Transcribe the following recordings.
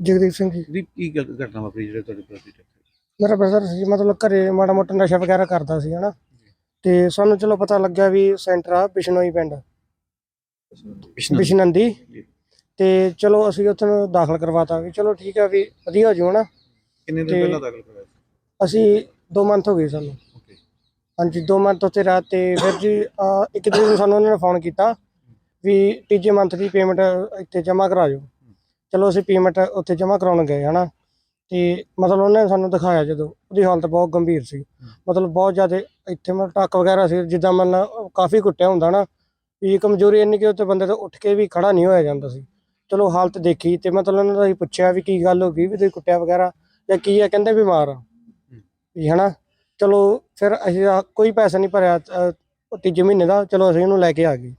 ਜਗਦੀਪ ਸਿੰਘ ਜੀ। ਦੀ ਕੀ ਗੱਲ- ਘਟਨਾ ਵਾਪਰੀ ਜਿਹੜੇ ਤੁਹਾਡੇ ਪ੍ਰਤੀ ਮੇਰਾ ਬ੍ਰਦਰ ਸੀ ਮਤਲਬ ਘਰੇ ਮਾੜਾ ਮੋਟਾ ਨਸ਼ਾ ਵਗੈਰਾ ਕਰਦਾ ਸੀ ਹਨਾ। ਤੇ ਸਾਨੂੰ ਚਲੋ ਪਤਾ ਲੱਗਿਆ ਵੀ ਸੈਂਟਰ ਆ ਬਿਸ਼ਨੋਈ ਪਿੰਡ। ਬਿਸ਼ਨੰਦੀ। ਜੀ। ਤੇ ਚਲੋ ਅਸੀਂ ਉੱਥੇ ਨੂੰ ਦਾਖਲ ਕਰਵਾਤਾ ਵੀ ਚਲੋ ਠੀਕ ਆ ਵੀ ਵਧੀਆ ਹੋ ਜਾਊ ਹਨਾ। ਕਿੰਨੇ ਦਿਨ ਤੇ- ਪਹਿਲਾਂ ਦਾਖਲ ਕਰਵਾਇਆ ਸੀ? ਅਸੀਂ 2 ਮੰਥ ਹੋ ਗਏ ਸਾਨੂੰ। ਹਾਂਜੀ 2 ਮੰਥ ਉੱਥੇ ਰਾਤ ਤੇ ਫਿਰ ਜੀ ਇੱਕ ਦਿਨ ਸਾਨੂੰ ਉਹਨਾਂ ਨੇ ਫੋਨ ਕੀਤਾ ਵੀ ਤੀਜੇ ਮੰਥ ਦੀ ਪੇਮੈਂਟ ਇੱਥੇ ਜਮ੍ਹਾਂ ਕਰਾ ਜਾਓ ਚਲੋ ਅਸੀਂ ਪੇਮੈਂਟ ਉੱਥੇ ਜਮ੍ਹਾਂ ਕਰਾਉਣ ਗਏ, ਹਨਾ। ਤੇ ਮਤਲਬ ਉਹਨੇ ਸਾਨੂੰ ਦਿਖਾਇਆ ਜਦੋਂ, ਉਹਦੀ ਹਾਲਤ ਬਹੁਤ ਗੰਭੀਰ ਸੀ। ਮਤਲਬ ਬਹੁਤ ਜ਼ਿਆਦਾ ਇੱਥੇ ਮਤਲਬ ਟੱਕ ਵਗੈਰਾ ਸੀ, ਜਿੱਦਾਂ ਮਤਲਬ ਕਾਫੀ ਕੁੱਟਿਆ ਹੁੰਦਾ ਨਾ ਵੀ ਕਮਜ਼ੋਰੀ ਇੰਨੀ ਕਿ ਉੱਤੇ ਬੰਦੇ ਤੋਂ ਉੱਠ ਕੇ ਵੀ ਖੜਾ ਨਹੀਂ ਹੋਇਆ ਜਾਂਦਾ ਸੀ। ਚਲੋ ਹਾਲਤ ਦੇਖੀ ਤੇ ਮਤਲਬ ਉਹਨਾਂ ਦਾ ਅਸੀਂ ਪੁੱਛਿਆ ਵੀ ਕੀ ਗੱਲ ਹੋ ਗਈ, ਵੀ ਤੁਸੀਂ ਕੁੱਟਿਆ ਵਗੈਰਾ ਜਾਂ ਕੀ ਆ, ਕਹਿੰਦੇ ਬਿਮਾਰ ਆ। ਵੀ, ਹਨਾ। ਚਲੋ ਫਿਰ ਅਸੀਂ ਆ- ਕੋਈ ਪੈਸਾ ਨਹੀਂ ਭਰਿਆ ਤੀਜੇ ਮਹੀਨੇ ਦਾ, ਚਲੋ ਅਸੀਂ ਉਹਨੂੰ ਲੈ ਕੇ ਆ ਗਏ।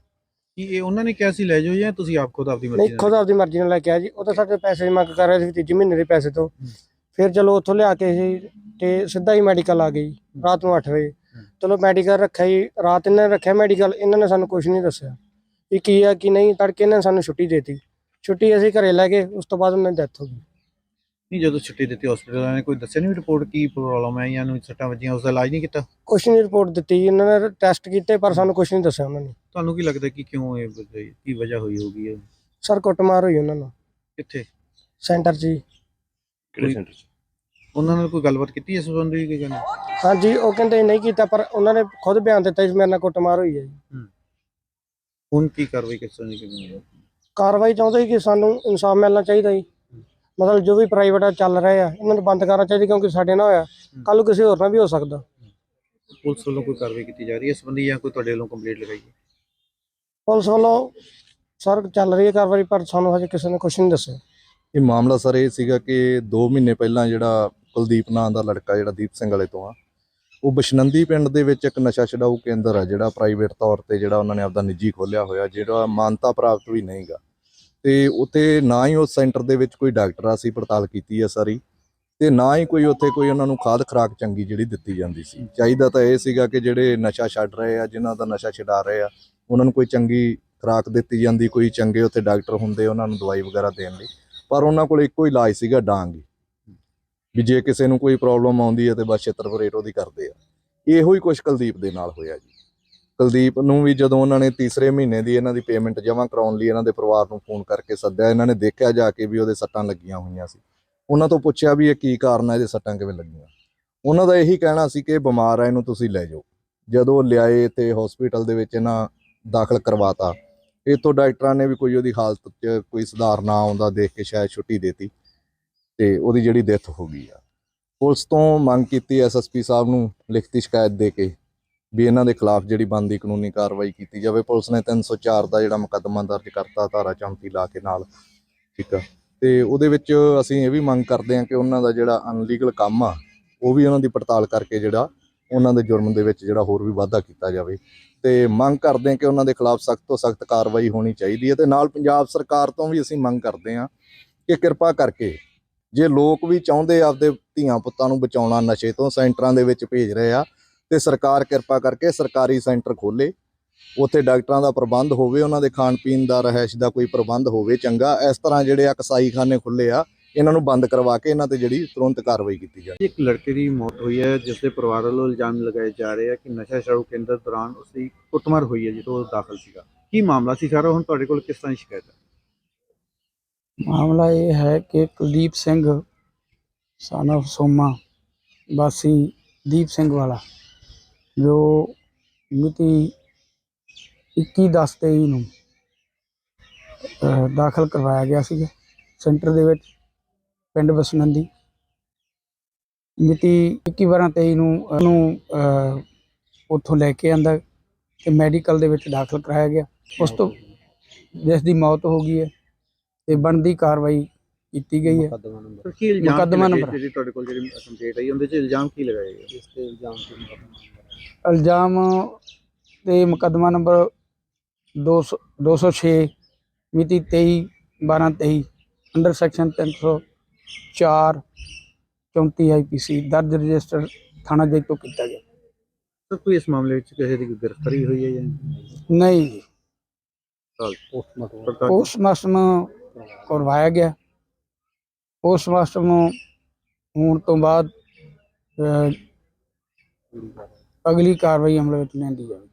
ਕੀ ਇਹ ਉਹਨਾਂ ਨੇ ਕਿਹਾ ਸੀ ਲੈ ਜਾਓ ਜਾਂ ਤੁਸੀਂ ਆਪ ਖੁਦ ਆਪਦੀ ਮਰਜ਼ੀ ਨਹੀਂ ਖੁਦ ਆਪਦੀ ਮਰਜ਼ੀ ਨਾਲ ਲੈ ਕੇ ਆਇਆ ਜੀ। ਉਹ ਤਾਂ ਸਾਡੇ ਪੈਸੇ ਦੀ ਮੰਗ ਕਰ ਰਹੇ ਸੀ ਤੀਜੇ ਮਹੀਨੇ ਦੇ ਪੈਸੇ ਤੋਂ। ਫਿਰ ਚਲੋ ਉੱਥੋਂ ਲਿਆ ਕੇ ਅਸੀਂ ਤੇ ਸਿੱਧਾ ਹੀ ਮੈਡੀਕਲ ਆ ਗਈ ਰਾਤ ਨੂੰ 8 ਵਜੇ। ਚਲੋ ਮੈਡੀਕਲ ਰੱਖਿਆ ਜੀ ਰਾਤ ਇਹਨਾਂ ਨੇ ਰੱਖਿਆ ਮੈਡੀਕਲ ਇਹਨਾਂ ਨੇ ਸਾਨੂੰ ਕੁਝ ਨਹੀਂ ਦੱਸਿਆ। ਵੀ ਕੀ ਆ ਕੀ ਨਹੀਂ ਤੜਕੇ ਇਹਨਾਂ ਨੇ ਸਾਨੂੰ ਛੁੱਟੀ ਦੇਤੀ। ਛੁੱਟੀ ਅਸੀਂ ਘਰੇ ਲੈ ਗਏ ਉਸ ਤੋਂ ਬਾਅਦ ਉਹਨਾਂ ਦੀ ਡੈਥ ਹੋ ਗਈ। ਨਹੀਂ ਜਦੋਂ ਛੁੱਟੀ ਦਿੱਤੀ ਹਸਪੀਟਲ ਵਾਲਿਆਂ ਨੇ ਕੋਈ ਦੱਸਿਆ ਨਹੀਂ ਰਿਪੋਰਟ ਕੀ ਪ੍ਰੋਬਲਮ ਹੈ ਜਾਂ ਨੂੰ ਸੱਟਾਂ ਵੱਜੀਆਂ ਉਸ ਦਾ ਇਲਾਜ ਨਹੀਂ ਕੀਤਾ? ਕੁਛ ਨਹੀਂ ਰਿਪੋਰਟ ਦਿੱਤੀ ਜੀ, ਇਹਨਾਂ ਨੇ ਟੈਸਟ ਕੀਤੇ ਪਰ ਸਾਨੂੰ ਕੁਝ ਨਹੀਂ ਦੱਸਿਆ ਉਹਨਾਂ ਨੇ। ਤੁਹਾਨੂੰ ਕੀ ਲੱਗਦਾ ਕਿ ਕਿਉਂ ਇਹ ਵਜ੍ਹਾ- ਕੀ ਵਜ੍ਹਾ ਹੋਈ ਹੋਗੀ ਇਹ? ਸਰ ਕੁੱਟਮਾਰ ਹੋਈ ਉਹਨਾਂ ਨਾਲ। ਕਿੱਥੇ? ਸੈਂਟਰ 'ਚ ਜੀ। ਕਿਹੜੇ ਸੈਂਟਰ 'ਚ? ਉਹਨਾਂ ਨਾਲ ਕੋਈ ਗੱਲਬਾਤ ਕੀਤੀ ਇਸ ਸੰਬੰਧੀ ਕੀ ਕਹਿੰਦੇ ਹਾਂਜੀ ਉਹ ਕਹਿੰਦੇ ਨਹੀਂ ਕੀਤਾ ਪਰ ਉਹਨਾਂ ਨੇ ਖੁਦ ਬਿਆਨ ਦਿੱਤਾ ਸੀ ਮੇਰੇ ਨਾਲ ਕੁੱਟਮਾਰ ਹੋਈ ਹੈ ਜੀ। ਹੁਣ ਕੀ ਕਾਰਵਾਈ ਕਿਸ ਤਰ੍ਹਾਂ ਦੀ ਕਰਨੀ ਹੈ? ਕਾਰਵਾਈ ਚਾਹੁੰਦੇ ਸੀ ਕਿ ਸਾਨੂੰ ਇਨਸਾਫ ਮਿਲਣਾ ਚਾਹੀਦਾ ਜੀ। ਮਤਲਬ ਜੋ ਵੀ ਪ੍ਰਾਈਵੇਟ ਚੱਲ ਰਹੇ ਆ ਇਹਨਾਂ ਨੂੰ ਬੰਦ ਕਰਨਾ ਚਾਹੀਦਾ ਕਿਉਂਕਿ ਸਾਡੇ ਨਾਲ ਹੋਇਆ। ਕੱਲ ਨੂੰ ਕਿਸੇ ਹੋਰ ਨਾਲ ਵੀ ਹੋ ਸਕਦਾ। ਪੁਲਿਸ ਵੱਲੋਂ ਕੋਈ ਕਾਰਵਾਈ ਕੀਤੀ ਜਾ ਰਹੀ ਹੈ? ਇਸ ਸੰਬੰਧੀ ਜਾਂ ਕੋਈ ਤੁਹਾਡੇ ਵੱਲੋਂ ਕੰਪਲੀਟ ਲਗਾਈ ਹੈ? ਪੁਲਿਸ ਵੱਲੋਂ ਸਰ ਚੱਲ ਰਹੀ ਹੈ ਕਾਰਵਾਈ ਪਰ ਸਾਨੂੰ ਹਜੇ ਕਿਸੇ ਨੇ ਕੁਝ ਨਹੀਂ ਦੱਸਿਆ। ਇਹ ਮਾਮਲਾ ਸਰ ਇਹ ਸੀਗਾ ਕਿ 2 ਮਹੀਨੇ ਪਹਿਲਾਂ ਜਿਹੜਾ ਕੁਲਦੀਪ ਨਾਂ ਦਾ ਲੜਕਾ ਜਿਹੜਾ ਦੀਪ ਸਿੰਘ ਵਾਲੇ ਤੋਂ ਆ ਉਹ ਬਸ਼ਨੰਦੀ ਪਿੰਡ ਦੇ ਵਿੱਚ ਇੱਕ ਨਸ਼ਾ ਛਡਾਊ ਕੇਂਦਰ ਆ ਜਿਹੜਾ ਪ੍ਰਾਈਵੇਟ ਤੌਰ ਤੇ ਜਿਹੜਾ ਉਹਨਾਂ ਨੇ ਆਪਦਾ ਨਿੱਜੀ ਖੋਲਿਆ ਹੋਇਆ ਜਿਹੜਾ ਮਾਨਤਾ ਪ੍ਰਾਪਤ ਵੀ ਨਹੀਂਗਾ। ਤੇ ਉੱਥੇ ਨਾ ਹੀ ਉਸ ਸੈਂਟਰ ਦੇ ਵਿੱਚ ਕੋਈ ਡਾਕਟਰ ਅਸੀਂ ਪੜਤਾਲ ਕੀਤੀ ਹੈ ਸਾਰੀ ਤੇ ਨਾ ਹੀ ਕੋਈ ਉੱਥੇ ਕੋਈ ਉਹਨਾਂ ਨੂੰ ਖਾਦ ਖਰਾਕ ਚੰਗੀ ਜਿਹੜੀ ਦਿੱਤੀ ਜਾਂਦੀ ਸੀ। ਚਾਹੀਦਾ ਤਾਂ ਇਹ ਸੀਗਾ ਕਿ ਜਿਹੜੇ ਨਸ਼ਾ ਛੱਡ ਰਹੇ ਆ, ਜਿਨ੍ਹਾਂ ਦਾ ਨਸ਼ਾ ਛਡਾ ਰਹੇ ਆ, ਉਹਨਾਂ ਨੂੰ ਕੋਈ ਚੰਗੀ ਖੁਰਾਕ ਦਿੱਤੀ ਜਾਂਦੀ, ਕੋਈ ਚੰਗੇ ਉੱਥੇ ਡਾਕਟਰ ਹੁੰਦੇ, ਉਹਨਾਂ ਨੂੰ ਦਵਾਈ ਵਗੈਰਾ ਦੇਣ ਲਈ। ਪਰ ਉਹਨਾਂ ਕੋਲ ਇੱਕੋ ਹੀ ਇਲਾਜ ਸੀਗਾ ਡਾਂਗ ਹੀ। ਵੀ ਜੇ ਕਿਸੇ ਨੂੰ ਕੋਈ ਪ੍ਰੋਬਲਮ ਆਉਂਦੀ ਹੈ ਤੇ ਬਸ ਛਿੱਤਰ ਉਹਦੀ ਕਰਦੇ ਆ। ਇਹੋ ਹੀ ਕੁਛ ਕੁਲਦੀਪ ਦੇ ਨਾਲ ਹੋਇਆ ਜੀ। ਕੁਲਦੀਪ ਨੂੰ ਵੀ ਜਦੋਂ ਉਹਨਾਂ ਨੇ ਤੀਸਰੇ ਮਹੀਨੇ ਦੀ ਇਹਨਾਂ ਦੀ ਪੇਮੈਂਟ ਜਮ੍ਹਾਂ ਕਰਾਉਣ ਲਈ ਇਹਨਾਂ ਦੇ ਪਰਿਵਾਰ ਨੂੰ ਫੋਨ ਕਰਕੇ ਸੱਦਿਆ, ਇਹਨਾਂ ਨੇ ਦੇਖਿਆ ਜਾ ਕੇ ਵੀ ਉਹਦੇ ਸੱਟਾਂ ਲੱਗੀਆਂ ਹੋਈਆਂ ਸੀ। ਉਹਨਾਂ ਤੋਂ ਪੁੱਛਿਆ ਵੀ ਇਹ ਕੀ ਕਾਰਨ ਹੈ ਇਹਦੇ ਸੱਟਾਂ ਕਿਵੇਂ ਲੱਗੀਆਂ? ਉਹਨਾਂ ਦਾ ਇਹੀ ਕਹਿਣਾ ਸੀ ਕਿ ਇਹ ਬਿਮਾਰ ਹੈ ਇਹਨੂੰ ਤੁਸੀਂ ਲੈ ਜਾਓ। ਜਦੋਂ ਉਹ ਲਿਆਏ ਤੇ ਹਸਪੀਟਲ ਦੇ ਵਿੱਚ ਇਹਨਾਂ ਦਾਖਲ ਕਰਵਾਤਾ, ਇਹ ਤੋਂ ਡਾਕਟਰਾਂ ਨੇ ਵੀ ਕੋਈ ਉਹਦੀ ਹਾਲਤ 'ਚ ਕੋਈ ਸੁਧਾਰ ਨਾ ਆਉਂਦਾ, ਦੇਖ ਕੇ ਸ਼ਾਇਦ ਛੁੱਟੀ ਦੇਤੀ ਤੇ ਉਹਦੀ ਜਿਹੜੀ ਡੈਥ ਹੋ ਗਈ ਆ। ਪੁਲਿਸ ਤੋਂ ਮੰਗ ਕੀਤੀ ਐਸਐਸਪੀ ਸਾਹਿਬ ਨੂੰ ਲਿਖਤੀ ਸ਼ਿਕਾਇਤ ਦੇ ਕੇ ਵੀ ਇਹਨਾਂ ਦੇ ਖਿਲਾਫ ਜਿਹੜੀ ਬਣਦੀ ਕਾਨੂੰਨੀ ਕਾਰਵਾਈ ਕੀਤੀ ਜਾਵੇ। ਪੁਲਿਸ ਨੇ 304 ਦਾ ਜਿਹੜਾ ਮੁਕੱਦਮਾ ਦਰਜ ਕਰਤਾ ਧਾਰਾ 34 ਲਾ ਕੇ ਨਾਲ, ਠੀਕ ਆ। ਤੇ ਉਹਦੇ ਵਿੱਚ ਅਸੀਂ ਇਹ ਵੀ ਮੰਗ ਕਰਦੇ ਹਾਂ ਕਿ ਉਹਨਾਂ ਦਾ ਜਿਹੜਾ ਅਨਲੀਗਲ ਕੰਮ ਆ, ਉਹ ਵੀ ਉਹਨਾਂ ਦੀ ਪੜਤਾਲ ਕਰਕੇ ਜਿਹੜਾ ਉਹਨਾਂ ਦੇ ਜੁਰਮ ਦੇ ਵਿੱਚ ਜਿਹੜਾ ਹੋਰ ਵੀ ਵਾਧਾ ਕੀਤਾ ਜਾਵੇ। ਤੇ ਮੰਗ ਕਰਦੇ ਹਾਂ ਕਿ ਉਹਨਾਂ ਦੇ ਖਿਲਾਫ ਸਖਤ ਤੋਂ ਸਖਤ ਕਾਰਵਾਈ ਹੋਣੀ ਚਾਹੀਦੀ ਹੈ ਤੇ ਨਾਲ ਪੰਜਾਬ ਸਰਕਾਰ ਤੋਂ ਵੀ ਅਸੀਂ ਮੰਗ ਕਰਦੇ ਹਾਂ ਕਿ ਕਿਰਪਾ ਕਰਕੇ ਜੇ ਲੋਕ ਵੀ ਚਾਹੁੰਦੇ ਆ ਆਪਦੇ ਧੀਆਂ ਪੁੱਤਾਂ ਨੂੰ ਬਚਾਉਣਾ ਨਸ਼ੇ ਤੋਂ ਸੈਂਟਰਾਂ ਦੇ ਵਿੱਚ ਭੇਜ ਰਹੇ ਆ ਤੇ ਸਰਕਾਰ ਕਿਰਪਾ ਕਰਕੇ ਸਰਕਾਰੀ ਸੈਂਟਰ ਖੋਲੇ ਉੱਥੇ ਡਾਕਟਰਾਂ ਦਾ ਪ੍ਰਬੰਧ ਹੋਵੇ ਉਹਨਾਂ ਦੇ ਖਾਣ ਪੀਣ ਦਾ ਰਹਿائش ਦਾ ਕੋਈ ਪ੍ਰਬੰਧ ਹੋਵੇ ਚੰਗਾ ਇਸ ਤਰ੍ਹਾਂ ਜਿਹੜੇ ਆ ਕਸਾਈ ਖਾਨੇ ਖੁੱਲੇ ਆ ਇਹਨਾਂ ਨੂੰ ਬੰਦ ਕਰਵਾ ਕੇ ਇਹਨਾਂ ਤੇ ਜਿਹੜੀ ਤੁਰੰਤ ਕਾਰਵਾਈ ਕੀਤੀ ਜਾਵੇ। ਇੱਕ ਲੜਕੇ ਦੀ ਮੌਤ ਹੋਈ ਹੈ ਜਿਸ ਦੇ ਪਰਿਵਾਰ ਵੱਲੋਂ ਇਲਜ਼ਾਮ ਲਗਾਏ ਜਾ ਰਹੇ ਆ ਕਿ ਨਸ਼ਾ ਛੜਾਊ ਕੇਂਦਰ ਦੌਰਾਨ ਉਸ ਦੀ ਕੁੱਟਮਾਰ ਹੋਈ ਹੈ ਜਦੋਂ ਉਹ ਦਾਖਲ ਸੀਗਾ। ਕੀ ਮਾਮਲਾ ਸੀ ਸਾਰਾ? ਹੁਣ ਤੁਹਾਡੇ ਕੋਲ ਕਿਸ ਤਰ੍ਹਾਂ ਸ਼ਿਕਾਇਤ ਹੈ? ਮਾਮਲਾ ਇਹ ਹੈ ਕਿ ਕੁਲਦੀਪ ਸਿੰਘ ਸਨ ਆਫ ਸੋਮਾ ਬਾਸੀ ਦੀਪ ਸਿੰਘ ਵਾਲਾ। ਜੋ ਮਿਤੀ 21 ਦਸ 23 ਨੂੰ ਦਾਖਲ ਕਰਵਾਇਆ ਗਿਆ ਸੀ ਸੈਂਟਰ ਦੇ ਵਿੱਚ ਪਿੰਡ ਬਸਨੰਦੀ। ਮਿਤੀ 21 ਬਾਰਾਂ 23 ਨੂੰ ਉਹਨੂੰ ਉੱਥੋਂ ਲੈ ਕੇ ਆਂਦਾ ਤੇ ਮੈਡੀਕਲ ਦੇ ਵਿੱਚ ਦਾਖਲ ਕਰਾਇਆ ਗਿਆ। ਉਸ ਤੋਂ ਜਿਸ ਦੀ ਮੌਤ ਹੋ ਗਈ ਹੈ ਤੇ ਬਣਦੀ ਕਾਰਵਾਈ ਕੀਤੀ ਗਈ ਹੈ। ਕੀ ਮੁਕੱਦਮਾ ਕੀ ਨੰਬਰ। ਤੁਹਾਡੇ ਕੋਲ ਜਿਹੜੀ ਕੰਪਲੀਟ ਆਈ ਉਹਦੇ ਚ ਇਲਜ਼ਾਮ ਕੀ ਲਗਾਏ ਗਏ? ਇਸ ਤੇ ਇਲਜ਼ਾਮ ਇਲਜ਼ਾਮ ਤੇ ਮੁਕੱਦਮਾ ਨੰਬਰ 200 206 ਮਿਤੀ 23 12 23 ਅੰਡਰ ਸੈਕਸ਼ਨ 304 34 ਆਈਪੀਸੀ ਦਰਜ ਰਜਿਸਟਰ ਥਾਣਾ ਜੈਤੋ ਕੀਤਾ ਗਿਆ। ਸਰ ਕੋਈ ਇਸ ਮਾਮਲੇ ਵਿੱਚ ਕਿਸੇ ਦੀ ਕੋਈ ਗ੍ਰਿਫਤਾਰੀ ਹੋਈ ਹੈ ਜਾਂ ਨਹੀਂ ਜੀ, ਪੋਸਟਮਾਰਟਮ ਕਰਵਾਇਆ ਗਿਆ। ਪੋਸਟਮਾਸਟਰ ਨੂੰ ਹੋਣ ਤੋਂ ਬਾਅਦ ਅਗਲੀ ਕਾਰਵਾਈ ਅਮਲ ਵਿੱਚ ਲਿਆਂਦੀ ਜਾਵੇ